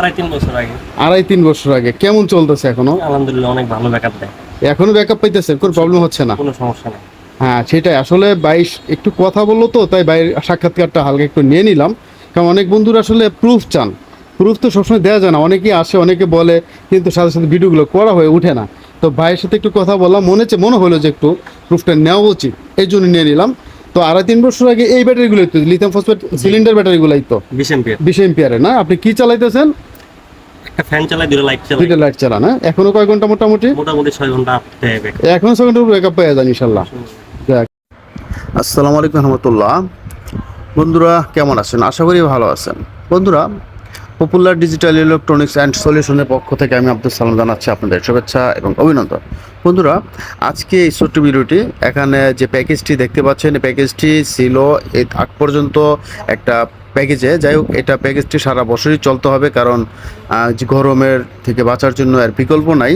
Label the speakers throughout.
Speaker 1: আড়াই তিন বছর আগে।
Speaker 2: আড়াই তিন বছর আগে। কেমন চলতেছে এখনও?
Speaker 1: আলহামদুলিল্লাহ অনেক ভালো ব্যাকআপ দেয়।
Speaker 2: এখনও ব্যাকআপ পাইতেছেন কোনো প্রবলেম হচ্ছে না।
Speaker 1: কোনো সমস্যা নেই।
Speaker 2: হ্যাঁ সেটাই। আসলে বাইশ একটু কথা বলল তো তাই বাইরের সাক্ষাৎকারটা হালকা একটু নিয়ে নিলাম। কারণ অনেক বন্ধুরা আসলে প্রুফ চান। প্রুফ তো সবসময় দেওয়া যায় না। অনেকেই আসে অনেকে বলে কিন্তু সাথে সাথে ভিডিওগুলো করা হয়ে ওঠে না। তো ভাইয়ের সাথে একটু কথা বললাম। মনে হচ্ছে মনে হলো যে একটু প্রুফটা নেওয়া উচিত। এই জন্য নিয়ে নিলাম। তো আড়াই তিন বছর আগে এই ব্যাটারিগুলোই তো লিথিয়াম ফসফেট সিলিন্ডার ব্যাটারিগুলোই তো
Speaker 1: বিশ এম্পিয়ার
Speaker 2: বিশ না? আপনি কি চালাইতেছেন?
Speaker 1: একটা ফ্যান চালায় দুটো লাইট চালায়
Speaker 2: দুইটা লাইট চালান হ্যাঁ? এখনও কয় ঘণ্টা মোটামুটি?
Speaker 1: মোটামুটি ছয় ঘণ্টা আপ দেয় ব্যাকআপ
Speaker 2: ব্যাকআপ পেয়ে যান ইনশাল্লাহ আসসালামু আলাইকুম রহমতুল্লাহ। বন্ধুরা কেমন আছেন? আশা করি ভালো আছেন। বন্ধুরা পপুলার ডিজিটাল ইলেকট্রনিক্স অ্যান্ড সলিউশনের পক্ষ থেকে আমি আব্দুল সালাম জানাচ্ছি আপনাদের শুভেচ্ছা এবং অভিনন্দন। বন্ধুরা, আজকে এই ছোট্ট ভিডিওটি, এখানে যে প্যাকেজটি দেখতে পাচ্ছেন, এই প্যাকেজটি ছিল আগ পর্যন্ত একটা প্যাকেজে। যাই হোক, এটা প্যাকেজটি সারা বছরই চলতে হবে, কারণ গরমের থেকে বাঁচার জন্য আর বিকল্প নাই।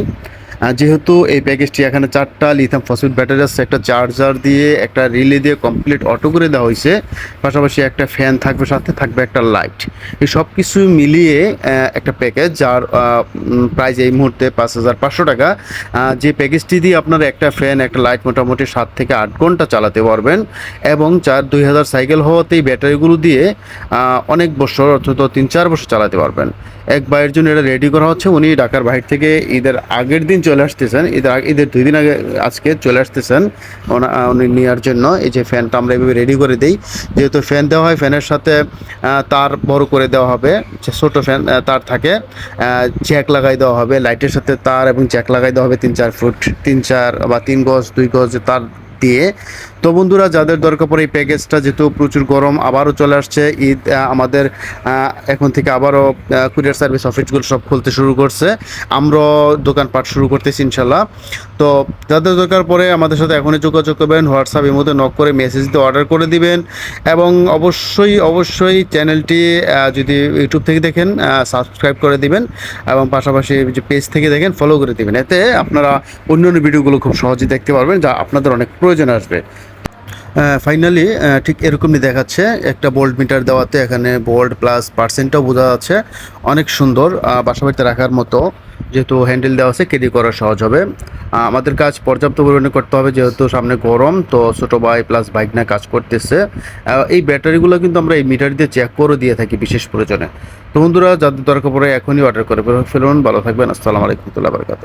Speaker 2: যেহেতু এই প্যাকেজটি এখানে চারটা লিথাম ফসফেট ব্যাটারি আছে, একটা চার্জার দিয়ে, একটা রিলে দিয়ে কমপ্লিট অটো করে দেওয়া হয়েছে। পাশাপাশি একটা ফ্যান থাকবে, সাথে থাকবে একটা লাইট এই সব কিছু মিলিয়ে একটা প্যাকেজ যার প্রাইস এই মুহূর্তে পাঁচ হাজার পাঁচশো টাকা। যে প্যাকেজটি দিয়ে আপনারা একটা ফ্যান একটা লাইট মোটামুটি সাত থেকে আট ঘণ্টা চালাতে পারবেন এবং চার দুই হাজার সাইকেল হওয়াতেই ব্যাটারিগুলো দিয়ে অনেক বছর, অন্তত তিন চার বছর চালাতে পারবেন। এক ভাইয়ের জন্য এটা রেডি করা হচ্ছে। উনি ঢাকার বাইরে থেকে ঈদের আগের দিন চলে আসতেছেন। ঈদের ঈদের দুই দিন আগে, আজকে চলে আসতেছেন। উনি নেওয়ার জন্য। এই যে ফ্যানটা আমরা এভাবে রেডি করে দিই। যেহেতু ফ্যান দেওয়া হয়, ফ্যানের সাথে তার বড় করে দেওয়া হবে। যে ছোটো ফ্যান তার থাকে। জ্যাক লাগাই দেওয়া হবে। লাইটের সাথে তার এবং জ্যাক লাগাই দেওয়া হবে তিন চার ফুট, তিন চার বা তিন গজ, দুই গজ, তার দিয়ে। তো বন্ধুরা, যাদের দরকার পড়ে এই প্যাকেজটা যেহেতু প্রচুর গরম, আবারও চলে আসছে ঈদ আমাদের এখন থেকে আবারও কুরিয়ার সার্ভিস অফিসগুলো সব খুলতে শুরু করছে। আমরাও দোকানপাট শুরু করতেছি ইনশাল্লাহ তো যাদের দরকার পড়ে আমাদের সাথে এখনই যোগাযোগ করবেন হোয়াটসঅ্যাপ এর মধ্যে নক করে মেসেজ দিয়ে অর্ডার করে দিবেন। এবং অবশ্যই অবশ্যই চ্যানেলটি যদি ইউটিউব থেকে দেখেন সাবস্ক্রাইব করে দিবেন। এবং পাশাপাশি যে পেজ থেকে দেখেন ফলো করে দিবেন। এতে আপনারা অন্য অন্য ভিডিওগুলো খুব সহজেই দেখতে পারবেন, যা আপনাদের অনেক প্রয়োজন আসবে। ফাইনালি ঠিক এরকমই দেখাচ্ছে। একটা বোল্ট মিটার দেওয়াতে এখানে বোল্ট প্লাস পার্সেন্টটাও বোঝা যাচ্ছে। অনেক সুন্দর আহ, বাসা বাড়িতে রাখার মতো। যেহেতু হ্যান্ডেল দেওয়া আছে ক্যারি করা সহজ হবে। আমাদের কাজ পর্যাপ্ত পরিমাণে করতে হবে যেহেতু সামনে গরম তো ছোটো ভাই প্লাস বাইক না কাজ করতেছে। এই ব্যাটারিগুলো কিন্তু আমরা এই মিটার দিয়ে চেক করে দিয়ে থাকি বিশেষ প্রয়োজনে। তো বন্ধুরা যাদের দরকার পড়ে এখনই অর্ডার করে ফেলুন। ভালো থাকবেন। আসসালামু আলাইকুম রহমতুল্লাহ বারকাত